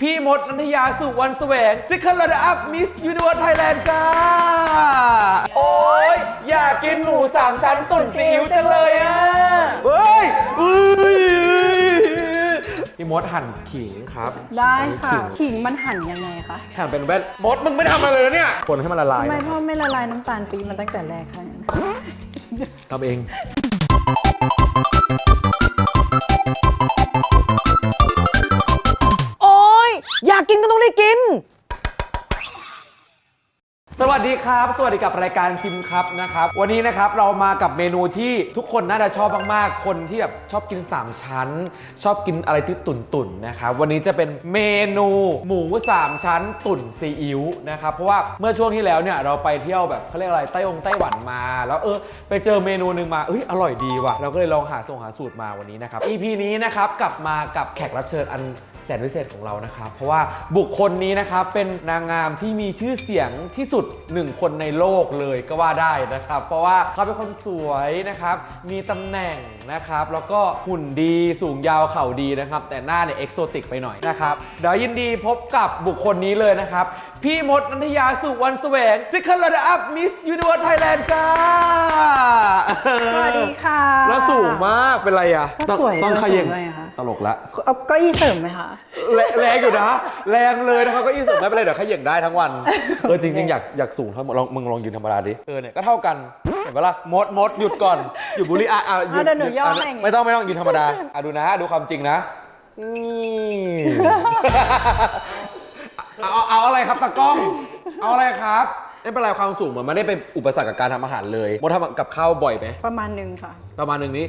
พี่มดนันทยาสุวรรณแสวงซิคเกอร์ระอัพมิสยูนิเวิร์สไทยแลนด์จ้า โอ้ยอยากกินหมูสามชั้นตุ๋นซีอิ๊วจังเลยอะ เฮ้ยอุ้ยพี่มดหั่นขิงครับได้ค่ะ ขิงขิงมันหั่นยังไงคะ หั่นเป็นแว่นมดมึงไม่ทำอะไรเลยนะเนี่ย คนให้มันละลายทำไมพ่อไม่ละลายน้ำตาลปี๊บมันตั้งแต่แรกคะทำเองากกินก็ต้องได้กิน สวัสดีครับ สวัสดีกับรายการชิมครับนะครับ วันนี้นะครับเรามากับเมนูที่ทุกคนน่าจะชอบมากๆ คนที่แบบชอบกิน 3 ชั้น ชอบกินอะไรที่ตุ่นๆนะครับวันนี้จะเป็นเมนูหมู 3 ชั้น ตุ่นซีอิ๊วนะครับเพราะว่าเมื่อช่วงที่แล้วเนี่ยเราไปเที่ยวแบบเขาเรียกอะไรไต้องไต้หวันมา แล้วเออไปเจอเมนูหนึ่งมาเอ้ยอร่อยดีว่ะเราก็เลยลองหาส่งหาสูตรมาวันนี้นะครับ EP นี้นะครับกลับมากับแขกรับเชิญอัน แสนพิเศษของเรานะครับ เพราะว่าบุคคลนี้นะครับเป็นนางงามที่มีชื่อเสียงที่สุดหนึ่งคนในโลกเลยก็ว่าได้นะครับ เพราะว่าเขาเป็นคนสวยนะครับ มีตำแหน่งนะครับ แล้วก็หุ่นดีสูงยาวเข่าดีนะครับ แต่หน้าเนี่ยเอกโซติกไปหน่อยนะครับ เดี๋ยวยินดีพบกับบุคคลนี้เลยนะครับ พี่มดนันทยาสุวรรณแสวงซิคเกอร์ระอัพมิสยูนิเวิร์สไทยแลนด์จ้าสวัสดีค่ะ แล้วสูงมากเป็นไรอะก็สวยต้องก็ขยิงสวยอะค่ะ ตลกละเอาเก็อี้เสริมไหมคะ แรงแรงอยู่นะ แรงเลยนะครับก็อีสุดไม่เป็นไรเดี๋ยวขย่งได้ทั้งวันเออจริงๆ อยากอยากสูงเท่าหมดลองมึงลองยืนธรรมดาดิเออเนี่ยก็เท่ากันเห็นปะล่ะมดมดหยุดก่อนหยุดบุรีอะอะหยุอะเดี๋ยวหนูยุย่ออะให้อย่างงี้ ไม่ต้องไม่ต้องยืนธรรมดาอะดูนะดูความจริงนะนี่เอาเอาเอาอะไรครับตากล้อง เอาอะไรครับไม่เป็นไรความสูงมันไม่ได้เป็นอุปสรรคกับการทำอาหารเลยมดทำกับข้าวบ่อยไหมประมาณหนึ่งค่ะ ประมาณหนึ่งนี้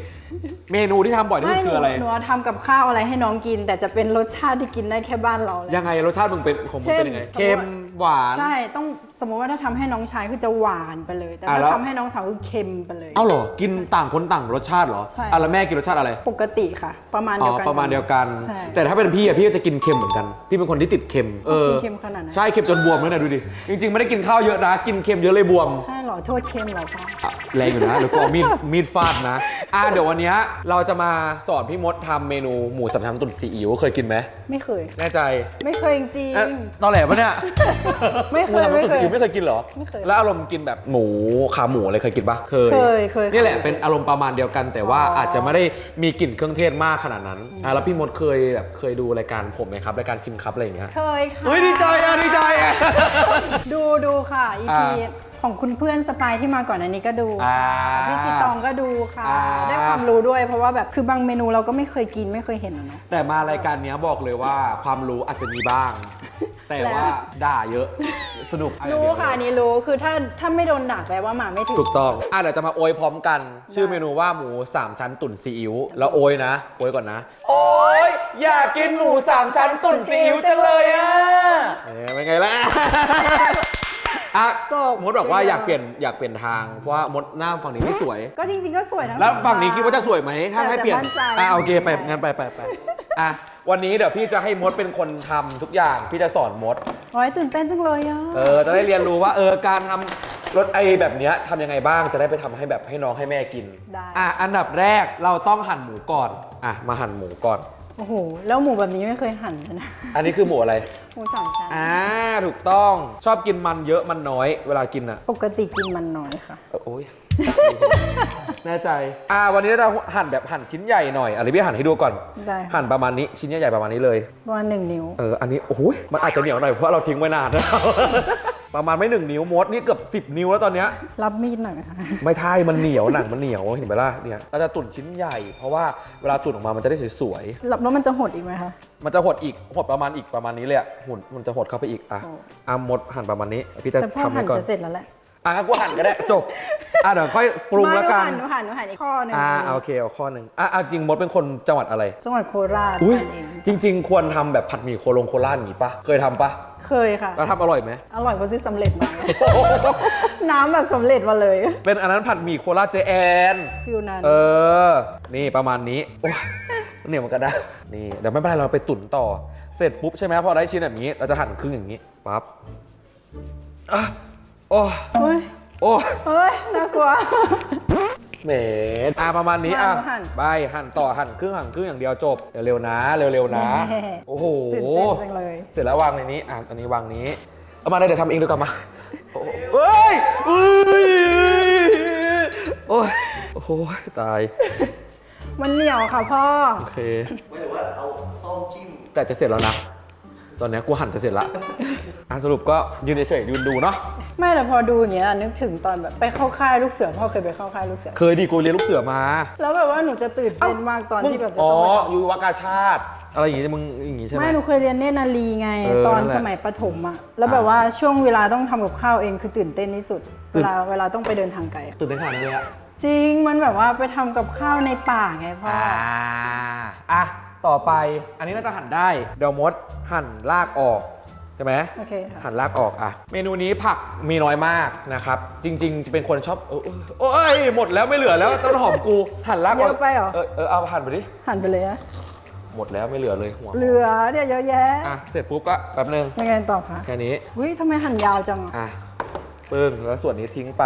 เมนูที่ทำบ่อยที่สุดหคืนูออะไร หนูทำกับข้าวอะไรให้น้องกิน แต่จะเป็นรสชาติที่กินได้แค่บ้านเราเลย ยังไงรสชาติมึงเป็นของมึงเช่นเป็นยังไงสมมุติเค็มหวานใช่ต้องสมมติว่าถ้าทำให้น้องชายคือจะหวานไปเลย แต่อะถ้าแล้วทำให้น้องสาวคือเค็มไปเลย เอ้าเหรอกินต่างคนต่างรสชาติเหรอใช่อะแล้วแม่กินรสชาติอะไร ปกติค่ะ ประมาณอ๋เดีอยวกันประมาณเดียวกันใช่แต่ถ้าเป็นพี่อะพี่ก็จะกินเค็มเหมือนกันพี่เป็นคนที่ติดเค็มเออกินเค็มขนาดนั้นใช่เค็มจนบวมเลยนะดูดิจริงๆไม่ได้กินข้าวเยอะนะกินเค็มเยอะเลยบวมใช่เหรอโทษเค็มเหรอคะอะแรงอยู่นะเดี๋ยวกูเอามีดมีดฟาดนะอะเดี๋ยววันเนี้ยเราจะมาสอนพี่มดทำเมนูหมูสามชั้นตุ๋นซีอิ๊วเคยกินไหมไม่เคย แน่ใจไม่เคยจริง เอ๊ะตอนแหลปะเนี่ยไม่เคยหมูสามชั้นตุ๋นซีอิ๊วไม่ไม่เคเคยยกินเหรอไม่เคยแล้วอารมณ์กินแบบหมูขาหมูอะไรเคยกินปะเคยเคยเคยนี่แหละเคยเป็นอารมณ์ประมาณเดียวกัน แต่ว่าอ๋อออาจจะไม่ได้มีกลิ่นเครื่องเทศมากขนาดนั้นอะแล้วพี่มดเคยแบบเคยดูรายการผมไหมครับรายการชิมครับอะไรอย่างเงี้ยเคยค่ะเฮ้ยดีใจอะดีใจอะ ดูดูค่ะ EP อ่า ของคุณเพื่อนสปายที่มาก่อนอันนี้ก็ดูอ่าพี่ซีตองก็ดูค่ะ อ่า ได้ความรู้ด้วยเพราะว่าแบบคือบางเมนูเราก็ไม่เคยกินไม่เคยเห็นอะเนาะ แต่มารายการเนี้ยบอกเลยว่าความรู้อาจจะมีบ้าง แต่ว่าด่าเยอะสนุกรู้ค่ะอันนี้รู้คือถ้าถ้าไม่โดนด่าแปลว่ามาไม่ถึงถูกต้องอะเดี๋ยวจะมาโอยพร้อมกัน ชื่อเมนูว่าหมูสามชั้นตุ๋นซีอิ๊วแล้วโอยนะโอยก่อนนะ โอ้ยอยากกินหมูสามชั้นตุ๋นซีอิ๊วจังเลยอะ เอ๊ะเป็นไงล่ะ อะจบ มดบอกว่าอยากเปลี่ยนอยากเปลี่ยนทางเพราะว่ามดหน้าฝั่งนี้ไม่สวย ก็จริงๆก็สวยทั้งแล้วสอฝั่งนี้คิดว่าจะสวยไหมถ้าแต่ให้เปลี่ยนแต่มั่นใจอะโอเคไปงั้นไปไปไปอะวันนี้เดี๋ยวพี่จะให้มดเป็นคนทำทุกอย่างพี่จะสอนมด โอ้ยตื่นเต้นจังเลยอะเออจะได้เรียนรู้ว่าเออการทำรสไอแบบเนี้ยทำยังไงบ้างจะได้ไปทำให้แบบให้น้องให้แม่กิน ได้ อะอันดับแรกเราต้องหั่นหมูก่อน อะมาหั่นหมูก่อน โอ้โห แล้วหมูแบบนี้ไม่เคยหั่นเลยนะ อันนี้คือหมูอะไร หมูสามชั้น อ่า ถูกต้อง ชอบกินมันเยอะมันน้อย เวลากินอะปกติกินมันน้อยค่ะ เออโอ้ย แน่ใจ อ่า วันนี้เราจะหั่นแบบหั่นชิ้นใหญ่หน่อยอะไรพี่หั่นให้ดูก่อน ได้ค่ะหั่นประมาณนี้ ชิ้นใหญ่ๆประมาณนี้เลย ประมาณหนึ่งนิ้ว เออ อันนี้ โอ้โหมันอาจจะเหนียวหน่อยเพราะเราทิ้งไว้นานนะครับ ประมาณไม่หนึ่งนิ้วมดนี่เกือบสิบนิ้วแล้วตอนเนี้ยรับมีดหน่อยค่ะ ไม่ใช่มันเหนียวหนังมันเหนียวเห็นไหมล่ะเนี่ยเราจะตุ๋นชิ้นใหญ่เพราะว่าเวลาตุ๋นออกมามันจะได้สวยรับแล้วมันจะหดอีกไหมคะ ๆมันจะหดอีกหดประมาณอีกประมาณนี้เลยอะหุ่นมันจะหดเข้าไปอีกอะโอ้ อะมดหั่นประมาณนี้พี่จะแต่พ่อทำหั่ให้นก่อนจะเสร็จแล้วแหละ อะงั้นกูหั่นก็ได้จบอะเดี๋ยวค่อยปรุงแล้วกันหนูหั่นหนูหั่นหนูหั่นอีกข้อหนึ่งอ่าโอเคเอาข้อหนึ่งอะเอาจริงมดเป็นคนจังหวัดอะไร จังหวัดโคราชอุ้ยนั่นเองจริง ๆ ควรทำแบบผัดหมี่โคลงโคราชอย่างงี้ปะเคยทำปะเคยค่ะ แล้วทำอร่อยไหม อร่อยเพราะซื้อสำเร็จมา น้ำแบบสำเร็จมาเลยเป็นอันนั้นผัดหมี่โคราชเจแอน ฟิวนั้นเออ นี่ประมาณนี้โอ้ยเหนียวเหมือนกันนะนี่เดี๋ยวไม่เป็นไรเราไปตุ๋นต่อ เสร็จปุ๊บใช่ไหมพอได้ชิ้นแบบนี้ เราจะหั่นครึ่งอย่างนี้ ปั๊บอะ โอ้เฮ้ยโอ้เฮ้ยน่ากลัวแหมอะประมาณนี้อะมาหั่น ไปหั่นต่อหั่นครึ่งหั่นครึ่งอย่างเดียวจบเร็วๆนะเร็วๆนะแหม่โอ้โห ตื่นเต้นจังเลย เสร็จแล้ววางในนี้ อะอันนี้วางนี้ เอามาได้เดี๋ยวทำเองดีกว่ามาโอ้โหเฮ้ยเอ้ยโอ้ย โอ้โหตาย มันเหนียวค่ะพ่อ โอเค ไม่แต่ว่าเอาซ่อมจิ้ม แต่จะเสร็จแล้วนะ ตอนเนี้ยกูหั่นจะเสร็จละ อะสรุปก็ยืนเฉยๆยืนดูเนาะไม่แต่พอดูอย่างเงี้ยนึกถึงตอนแบบไปเข้าค่ายลูกเสือพ่อเคยไปเข้าค่ายลูกเสือ เคยดีกูเรียนลูกเสือมาแล้วแบบว่าหนูจะตื่นเต้นมากตอนที่แบบจะอ๋อต้องไปทำอยู่วากาชาติ อะไรอย่างงี้มึงอย่างงี้ใช่ไหม ไม่หนูเคยเรียนเนตรนารีไง เออตอนนั่นแหละสมัยประถมอะแล้วแบบว่าช่วงเวลาต้องทำกับข้าวเองคือตื่นเต้นที่สุด ตื่เวน ลาเวลาต้องไปเดินทางไกลอะตื่นเต้นขนาดนั้นเลยอะจริงมันแบบว่าไปทำกับข้าวในป่าไงพ่ออ่าออะต่อไปอันนี้น่าจะหั่นได้เดี๋ยวมดหั่นรากออกใช่ไหมโอเคค่ะ หั่นรากออกอะ เมนูนี้ผักมีน้อยมากนะครับ จริงๆจะเป็นคนชอบเออเออโอ้ยหมดแล้วไม่เหลือแล้วต้นหอมกูหั่นรากออกเยอะไปเหรอ เออเออเอาหั่นไปดิหันไปเลยอะหมดแล้วไม่เหลือเลยหัวเหลือเนี่ยเยอะแยะอะเสร็จปุ๊บก็แป๊บนึงยังไงต่อคะแค่นี้ อุ้ยทำไมหั่นยาวจังอะอะปึ้งแล้วส่วนนี้ทิ้งไป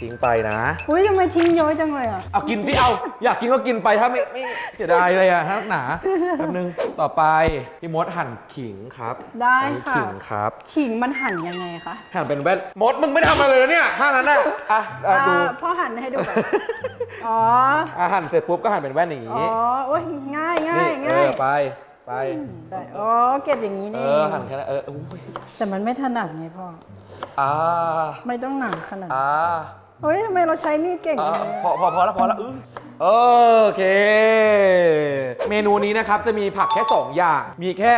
ทิ้งไปนะอุ้ยทำไมทิ้งเยอะจังเลยอะเอากินที่เอา อยากกินก็กินไปถ้าไม่ไม่เสียดายเลยอะถ้าหนาแป๊บนึงต่อไปพี่มดหั่นขิงครับได้อันนี้ค่ะ ขิงครับ ขิงมันหั่นยังไงคะหั่นเป็นแว่นมดมึงไม่ทำอะไรเลยนะเนี่ยท่านั้นน่ะอะอะดู อ่าพ่อหั่นให้ดูแบบอ๋ออะหั่นเสร็จปุ๊บก็หั่นเป็นแว่นอย่างอ๋อนี้โอ้ยง่ายง่านี่ยเอง่ายอไปไป ได้อ๋อเก็บอย่างนี้เอนี่อหั่นแค่นั้นเอออุ้ยแต่มันไม่ถนัดไงพ่อ อ่า ไม่ต้องหนาขนาดนั้น อ่า เฮ้ยทำไมเราใช้มีดเก่งอ่าจังเลยพอพอพอแล้วพอแล้วอื้อโอเค เมนูนี้นะครับจะมีผักแค่ 2 อย่าง มีแค่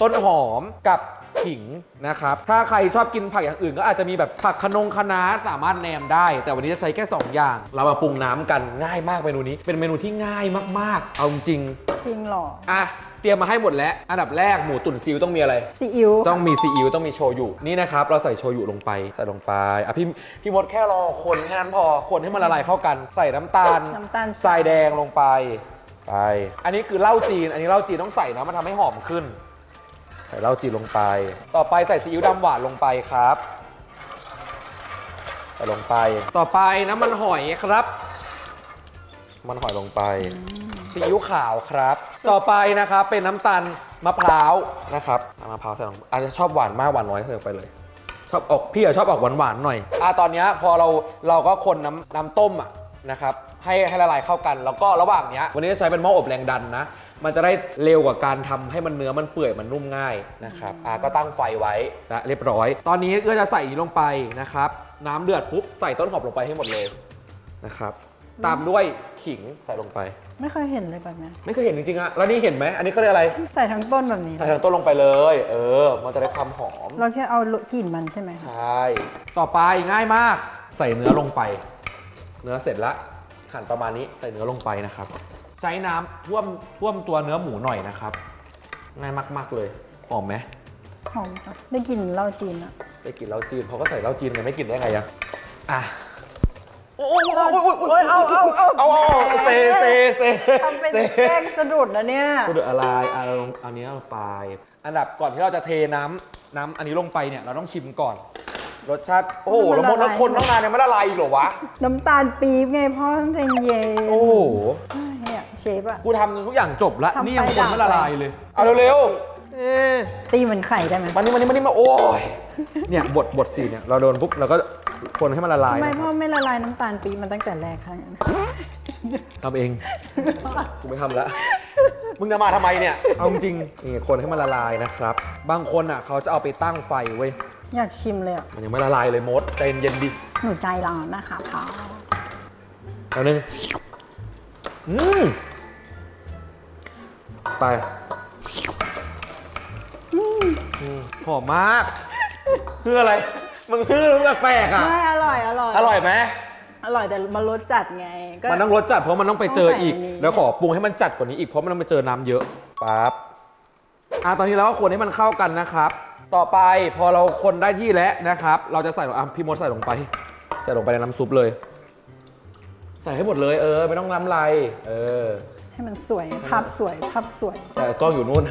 ต้นหอมกับขิงนะครับ ถ้าใครชอบกินผักอย่างอื่น ก็อาจจะมีแบบผักคะนงคะน้าสามารถแนมได้ แต่วันนี้จะใช้แค่ 2 อย่าง เรามาปรุงน้ำกันง่ายมากเมนูนี้ เป็นเมนูที่ง่ายมากๆ เอาจริงจริงเหรอ ๆอะ เตรียมมาให้หมดแล้ว อันดับแรกหมูตุ๋นซีอิ๊วต้องมีอะไร ซีอิ๊วต้องมีซีอิ๊วต้องมีโชยุนี่นะครับเราใส่โชยุลงไปใส่ลงไปอะพี่พี่มดแค่รอคนแค่นั้นพอคนให้มันละลายเข้ากัน ใส่น้ำตาลน้ำตาล ทรายแดงลงไปไป อันนี้คือเหล้าจีน อันนี้เหล้าจีนต้องใส่นะมันทำให้หอมขึ้น ใส่เหล้าจีนลงไป ต่อไปใส่ซีอิ๊วดำหวานลงไปครับใส่ลงไป ต่อไปน้ำมันหอยครับ มันหอยลงไป ซีอิ๊วขาวครับ ต่อไปนะครับเป็นน้ำตาลมะพร้าวนะครับมะพร้าวใส่ลงอาจจะชอบหวานมากหวานน้อยใส่ลงไปเลยชอบออกพี่อะชอบออกหวานหวานๆหน่อยอะตอนเนี้ยพอเราเราก็คนน้ำน้ำต้มอะนะครับให้ให้ละลายเข้ากัน แล้วก็ระหว่างเนี้ยวันนี้จะใช้เป็นหม้ออบแรงดันนะ มันจะได้เร็วกว่าการทำให้มันเนื้อมันเปื่อยมันนุ่มง่ายนะครับอะก็ตั้งไฟไว้นะเรียบร้อย ตอนนี้ก็จะใส่อย่างนี้ลงไปนะครับ น้ำเดือดปุ๊บใส่ต้นหอมลงไปให้หมดเลยนะครับ ตามด้วยขิงใส่ลงไป ไม่เคยเห็นเลยแบบนั้นไม่เคยเห็นจริงๆอะแล้วนี่เห็นไหมอันนี้เขาเรียกอะไรใส่ทั้งต้นแบบนี้ ใส่ทั้งต้นลงไปเลย เออ มันจะได้ความหอมเราแค่เอากลิ่นมันใช่ไหมคะใช่ต่อไปง่ายมาก ใส่เนื้อลงไป เนื้อเสร็จละหั่นประมาณนี้ใส่เนื้อลงไปนะครับ ใช้น้ำท่วมท่วมตัวเนื้อหมูหน่อยนะครับ ง่ายมาก ๆเลยหอมไหมหอมค่ะได้กลิ่นเหล้าจีนอะ ได้กลิ่นเหล้าจีนเขาก็ใส่เหล้าจีนเนี่ยไม่กลิ่นได้ไงอะอะ โอ้ยโอ้ยโอ้ยโอ้ยเอาเอาเอาเอาเอาเซเซเซทำเป็นแกล้งสะดุดนะเนี่ยก็ดือดอะไรเราลงอันนี้ยลงไป อันดับก่อนที่เราจะเทน้ำน้ำอันนี้ลงไปเนี่ยเราต้องชิมก่อน รสชาติโอ้โหแล้วมละดล้วลายคนตั้งนานยังไม่ละลายอีกเหรอวะ น้ำตาลปี๊บไงพ่อต้องใจเย็นโอ้โหเนี่ยเชฟอะกูทำทุกอย่างจบล้วทำไปนี่ยังคนไม่ละลายเลย เอาเร็วๆเอ๊ะตีเหมือนไข่ได้ไหมมานี่มานี่มานี่มาโอ้ยเนี่ยบทบทสี่เนี่ยเราโดนปุ๊บเราก็ คนให้มันละลายทำไมนะคพ่อรับไม่ละลายน้ำตาลปี๊บมันตั้งแต่แรกคะงั้นทำเองกูไม่ทำแล้วมึงจะมาทำไมเนี่ย เอาจริงๆนี่คนให้มันละลายนะครับ บางคนอะเขาจะเอาไปตั้งไฟเว้ย อยากชิมเลยอะมันยังไม่ละลายเลยมดใจเย็นๆดิหนูใจร้อนนะคะพ่อเอาหนึ่งอืมไปอืมหอมมาก คืออะไร มึงฮือมึงแปลกๆอะ ไม่อร่อยอร่อย อร่อยไหม อร่อยแต่มันรสจัดไงก็ มันต้องรสจัดเพราะมันต้องไปเจออีก ต้องใส่อันนี้ แล้วขอปรุงให้มันจัดกว่านี้อีกเพราะมันต้องไปเจอน้ำเยอะปั๊บอะตอนนี้เราก็คนให้มันเข้ากันนะครับ ต่อไปพอเราคนได้ที่แล้วนะครับ เราจะใส่ลงอะพี่มดใส่ลงไป ใส่ลงไปในน้ำซุปเลย ใส่ให้หมดเลยเออไม่ต้องน้ำลายเออให้มันสวยภาพสวยภาพสวย แต่กล้องอยู่นู่น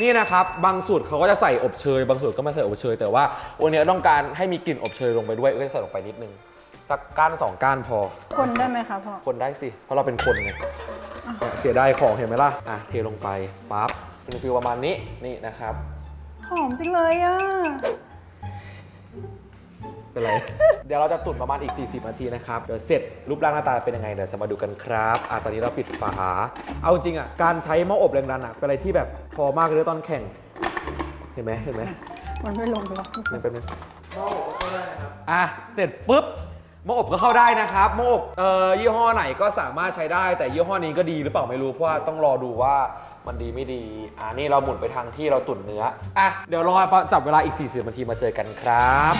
นี่นะครับบางสูตรเขาก็จะใส่อบเชย บางสูตรก็ไม่ใส่อบเชย แต่ว่าวันนี้ต้องการให้มีกลิ่นอบเชยลงไปด้วยก็จะใส่ลงไปนิดนึง สักก้านสองก้านพอ คนได้ไหมคะพ่อ คนได้สิ เพราะเราเป็นคนไงเนี่ยเสียดายของเห็นไหมล่ะอะเทลงไปปั๊บเป็นฟิลประมาณนี้นี่นะครับ หอมจริงเลยอะ เป็นไร เดี๋ยวเราจะตุ๋นประมาณอีก 40 นาทีนะครับ เดี๋ยวเสร็จรูปร่างหน้าตาเป็นยังไงเดี๋ยวจะมาดูกันครับอะตอนนี้เราปิดฝา เอาจริงๆอะการใช้หม้ออบแรงดันอะเป็นอะไรที่แบบพอมากเลยตอนแข่ง เห็นไหมเห็นไหมมันไม่ลงหรอกมันเป็นอะเสร็จปุ๊บหม้ออบก็เข้าได้นะครับหม้ออบเอ่อยี่ห้อไหนก็สามารถใช้ได้แต่ยี่ห้อนี้ก็ดีหรือเปล่าไม่รู้เพราะว่าต้องรอดูว่า มันดีไม่ดี อ่านี่เราหมุนไปทางที่เราตุ๋นเนื้อ อะ เดี๋ยวรอจับเวลาอีก 40นาทีมาเจอกันครับ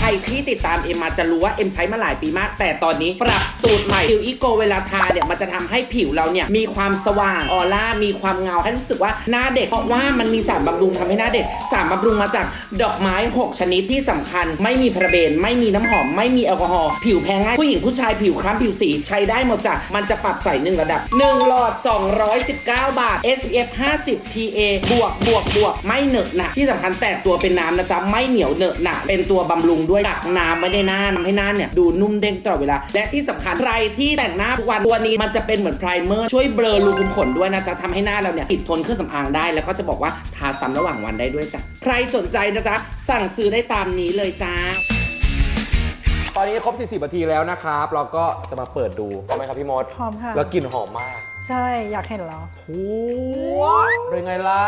ใครที่ติดตามเอ็มมาจะรู้ว่าเอ็มใช้มาหลายปีมาก แต่ตอนนี้ปรับสูตรใหม่ผิวอีโกเวลาทาเนี่ยมันจะทำให้ผิวเราเนี่ยมีความสว่างออร่ามีความเงาให้รู้สึกว่าหน้าเด็กเพราะว่ามันมีสารบำรุงทำให้หน้าเด็กสารบำรุงมาจากดอกไม้ 6 ชนิดที่สำคัญ ไม่มีพาราเบนไม่มีน้ำหอม ไม่มีแอลกอฮอล์ผิวแพ้ง่ายผู้หญิงผู้ชายผิวคล้ำผิวสีใช้ได้หมดจ้ะมันจะปรับใส่หนึ่งระดับ1หลอด 219 บาท SPF 50 PA บวกบวกบวกไม่เหนอะหนะที่สำคัญแตกตัวเป็นน้ำนะจ๊ะไม่เหนียวเหนอะหนะเป็นตัวบำรุงด้วยกักน้ำไม่ได้หน้าทำให้หน้าเนี่ยดูนุ่มเด้งตลอดเวลา และที่สำคัญใครที่แต่งหน้าทุกวันตัวนี้มันจะเป็นเหมือนไพรเมอร์ช่วยเบลอรูขุมขนด้วยนะจ๊ะทำให้หน้าเราเนี่ยติดทนเครื่องสำอางได้ แล้วก็จะบอกว่าทาซ้ำระหว่างวันได้ด้วยจ้ะใครสนใจนะจ๊ะสั่งซื้อได้ตามนี้เลยจ้าตอนนี้ครบ 40นาทีแล้วนะครับ เราก็จะมาเปิดดูพร้อมไหมครับพี่มดพร้อมค่ะ แล้วกลิ่นหอมมาก ใช่อยากเห็นแล้ว โอ้เป็นไงล่ะ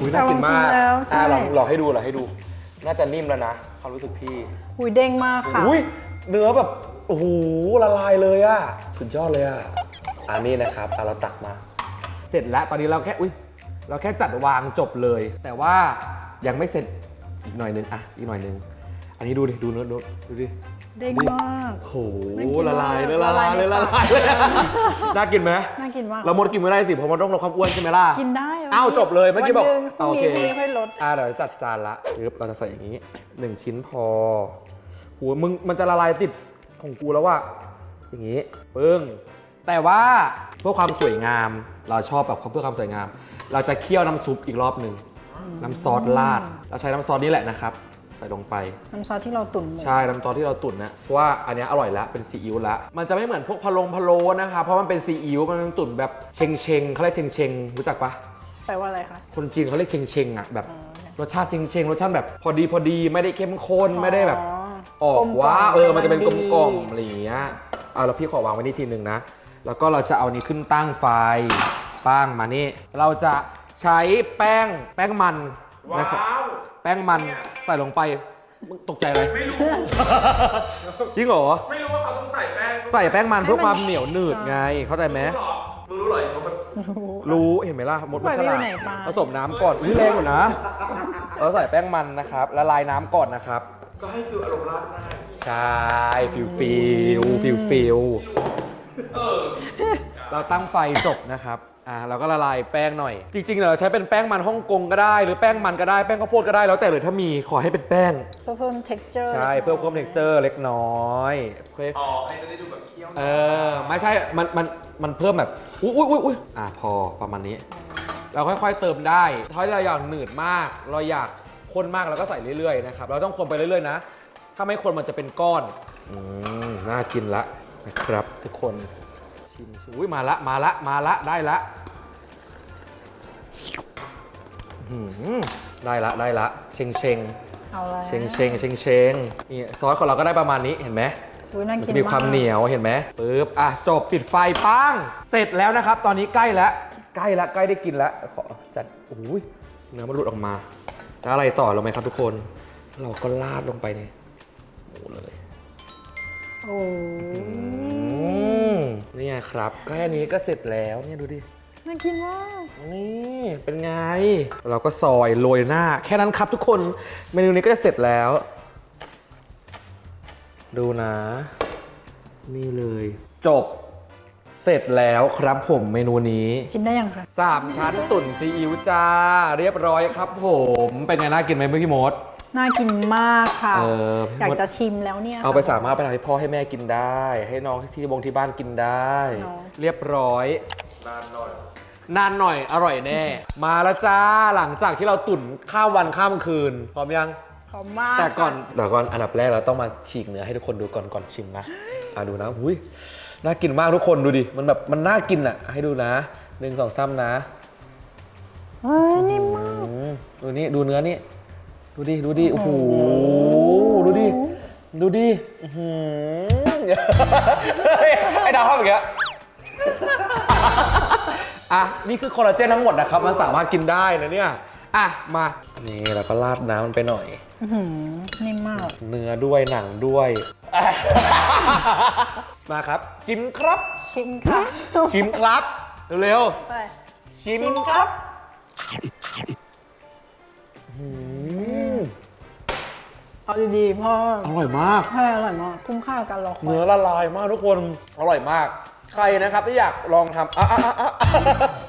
อุ้ยน่ากินมากแต่ลองชิมแล้วใช่ อะลองลองให้ดูลองให้ดู น่าจะนิ่มแล้วนะความรู้สึกพี่หุยเด้งมากค่ะ อุ้ยเนื้อแบบโอ้โหละลายเลยอะสุดยอดเลยอะอันนี้นะครับเอาเราตักมา เสร็จแล้วตอนนี้เราแค่อุ้ยเราแค่จัดวางจบเลย แต่ว่ายังไม่เสร็จอีกหน่อยนึงอะอีกหน่อยนึง อันนี้ดูดิ ดูเนื้อดูดูดิเด้งมากโอ้โหน่ากินละลายมากเลยละลายเลยละละลายในปากลายเลยอะน่ากินไหมน่ากินมาก เราหมดกินไม่ได้สิเพราะมันต้องลดความอ้วนใช่ไหมล่ะกินได้อ้าวจบเลยเมื่อกี้บอกวันหนึ่งพรุ่งโอนี้เคพรุ่งนี้ค่อยลด อ่าเดี๋ยวจัดจานละปึ๊บเราจะใส่อย่างนี้หนึ่งชิ้นพอโหมึงมันจะละลายติดของกูแล้วว่าอย่างนี้ปึ้งแต่ว่าเพื่อความสวยงามเราชอบแบบเพื่อความสวยงาม เราจะเคี่ยวน้ำซุปอีกรอบหนึ่งน้ำซอสราดเราใช้น้ำซอสนี้แหละนะครับ ใส่ลงไป น้ำซอสที่เราตุ๋นหมูใช่น้ำซอสที่เราตุ๋นนะเพราะว่าอันเนี้ยอร่อยแล้วเป็นซีอิ๊วแล้วมันจะไม่เหมือนพวกพะโลงพะโล้นะคะเพราะมันเป็นซีอิ๊วมันเป็นตุ๋นแบบเชงเชงๆเขาเรียกเชงเชงๆรู้จักปะแปลว่าอะไรคะคนจีนเขาเรียกเชงเชงๆอะแบบรสชาติเชงเชงๆรสชาติแบบพอดีพอดีไม่ได้เข้มข้นไม่ได้แบบ ออกว่า เออ มันจะเป็นกลมๆอะไรอย่างเงี้ยเอาแล้วพี่ขอวางไว้นี่ทีหนึ่งนะ แล้วก็เราจะเอานี้ขึ้นตั้งไฟป้างมานี่ เราจะใช้แป้งแป้งมันนะครับ แป้งมันใส่ลงไปมึงตกใจเลยไม่รู้ จริงเหรอ ไม่รู้ว่าเขาต้องใส่แป้งใส่แป้งมันเพื่อความเหนียวหนืดไง เข้าใจไหมหรอมึงรู้เหรอไอ้มดรู้เห็นไหมล่ะมดมันฉลาดผสมน้ำก่อนอุ้ยแรงกว่านะเราใส่แป้งมันนะครับละลายน้ำก่อนนะครับ ก็ให้ฟิลอารมณ์ราดหน้าใช่ฟิลฟิลฟิลฟิลเราตั้งไฟจบนะครับ อ่าเราก็ละลายแป้งหน่อย จริงๆเราใช้เป็นแป้งมันฮ่องกงก็ได้ หรือแป้งมันก็ได้แป้งข้าวโพดก็ได้แล้วแต่เลยถ้ามีขอให้เป็นแป้ง เพื่อเพิ่ม texture ใช่เพื่อเพิ่มเท็กเจอร์เล็กน้อยโอเคอ๋อให้จะได้ดูแบบเคี้ยวเออไม่ใช่มันมันมันเพิ่มแบบอุ้ยอุ้ยอุ้ยอุ้ยอ่าพอประมาณนี้ เราค่อยๆเติมได้ถ้าเราอยากหนืดมาก เราอยากข้นมากเราก็ใส่เรื่อยๆนะครับเราต้องคนไปเรื่อยๆนะ ถ้าไม่คนมันจะเป็นก้อนอืมน่ากินละนะครับทุกคน ชิมชิมอุ้ยมาละมาละมาละได้ละอื้อหือได้ละได้ละเชงเชงเอาละเชงเชงเชงเชงนี่ซอสของเราก็ได้ประมาณนี้เห็นไหมอุ้ยน่ามันกินจะมีความเหนียวเห็นไหมปึ๊บอะจบปิดไฟปังเสร็จแล้วนะครับ ตอนนี้ใกล้แล้วใกล้แล้วใกล้ได้กินแล้วขอจัดอุ้ยเนื้อมันหลุดออกมาแล้วอะไรต่อเราไหมครับทุกคน เราก็ราดลงไปในหมูเลย โอ้อืม เนี่ยครับแค่นี้ก็เสร็จแล้วเนี่ยดูดิ น่ากินมาก นี่เป็นไง เราก็ซอยโรยหน้า แค่นั้นครับทุกคนเมนูนี้ก็จะเสร็จแล้ว ดูนะ นี่เลย จบ เสร็จแล้วครับผมเมนูนี้ ชิมได้ยังคะสามชั้นตุ๋นซีอิ๊วจ้า เรียบร้อยครับผม เป็นไงน่ากินไหมพี่มด น่ากินมากค่ะเออ อยากจะชิมแล้วเนี่ยเอาไปสามารถไปทำให้พ่อให้แม่กินได้ ให้น้องที่บงที่บ้านกินได้ เนอะ เรียบร้อย นานหน่อย นานหน่อยอร่อยแน่ มาแล้วจ้าหลังจากที่เราตุ๋นข้ามวันข้ามคืนพร้อมยังขอบมากแต่ก่อนเดี๋ยวก่อนอันดับแรกเราต้องมาฉีกเนื้อให้ทุกคนดูก่อนก่อนชิมนะอะดูนะหุยน่ากินมากทุกคนดูดิมันแบบมันน่ากินอะ ให้ดูนะหนึ่งสองสามนะเฮ้ยนิ่มมาก อืมดูนี่ดูเนื้อนี่ ดูดิ ดูดิ โอ้โห ดูดิ ดูดิอื้อหือเฮ้ยไอ้ดาวทำอย่างเงี้ยอะ นี่คือคอลลาเจนทั้งหมดนะครับ มันสามารถกินได้นะเนี่ย อะ มา นี่แล้วก็ราดน้ำมันไปหน่อย อื้อหือนิ่มมาก เนื้อด้วยหนังด้วย มาครับ ชิมครับ ชิมค่ะชิมครับ เร็วไปๆชิมชิมครับ อืม เอาดีๆพ่ออร่อยมาก ใช่อร่อยมากคุ้มค่ากับการรอคอยเนื้อละลายมากทุกคน อร่อยมาก ใครนะครับที่อยากลองทำอะอะอะอะ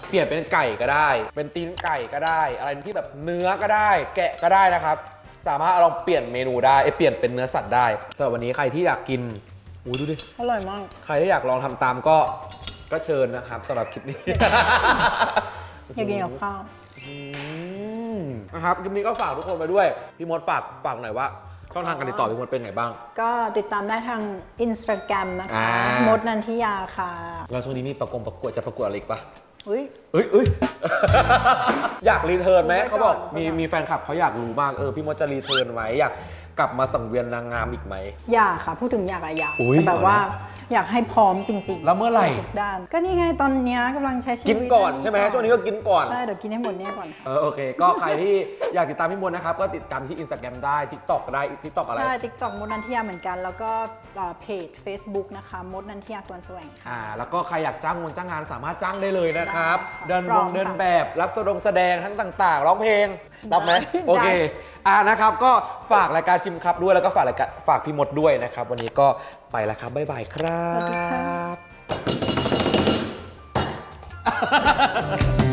เปลี่ยนเป็นไก่ก็ได้ เป็นตีนไก่ก็ได้ อะไรที่แบบเนื้อก็ได้ แกะก็ได้นะครับ สามารถเอาลองเปลี่ยนเมนูได้เอ้ยเปลี่ยนเป็นเนื้อสัตว์ได้สำหรับวันนี้ใครที่อยากกินอู้ดูดิ อร่อยมาก ใครที่อยากลองทำตามก็ก็เชิญนะครับสำหรับคลิปนี้ อยากกินกับข้าวอืม นะครับคลิปนี้ก็ฝากทุกคนไปด้วย พี่มดฝากฝากหน่อยว่าช่องทางการติดต่อพี่มดเป็นไงบ้าง ก็ติดตามได้ทาง Instagram นะคะ อ่ามดนันทิยาค่ะแล้วช่วงนี้มีประกงประกวดจะประกวดอะไรอีกปะอุ้ย เอ้ยเอ้ย อยากรีเทิร์นไหมไว้ก่อนเขาบอกไว้ก่อนมีมีแฟนคลับเขาอยากรู้มากเออพี่มดจะรีเทิร์นไหมอยากกลับมาสังเวียนนางงามอีกไหม อยากค่ะ พูดถึงอยากอะอยากอุ๊ยแต่แบบว่าอ ยากให้พร้อมจริงๆแล้วเมื่อไหร่ทุกด้าน ก็นี่ไงตอนเนี้ยกำลังใช้ชีวิตกินก่อนใช่ไหมช่วงนี้ก็กินก่อน ใช่เดี๋ยวกินให้หมดเนี่ยก่อนค่ะเออโอเค ก็ใครที่อยากติดตามพี่มดนะครับ ก็ติดตามที่ Instagram ได้ TikTok ได้ TikTok อะไร ใช่ TikTok มดนันทิยาเหมือนกัน แล้วก็เอ่อเพจ Facebook นะคะมดนันทิยาสวนแสวงค่ะอ่าแล้วก็ใครอยากจ้างงานจ้างงานสามารถจ้างได้เลยนะครับ ได้ค่ะเดินพร้วองมเดินค่ะแบบรับแสดงแสดงทั้งต่าง ๆ ร้องเพลง รับไหมได้โอเค ได้ อ่านะครับก็ฝากรายการชิมครับด้วยแล้วก็ฝากรายการฝากพี่มดด้วยนะครับ วันนี้ก็ไปแล้วครับบ๊ายบายครับ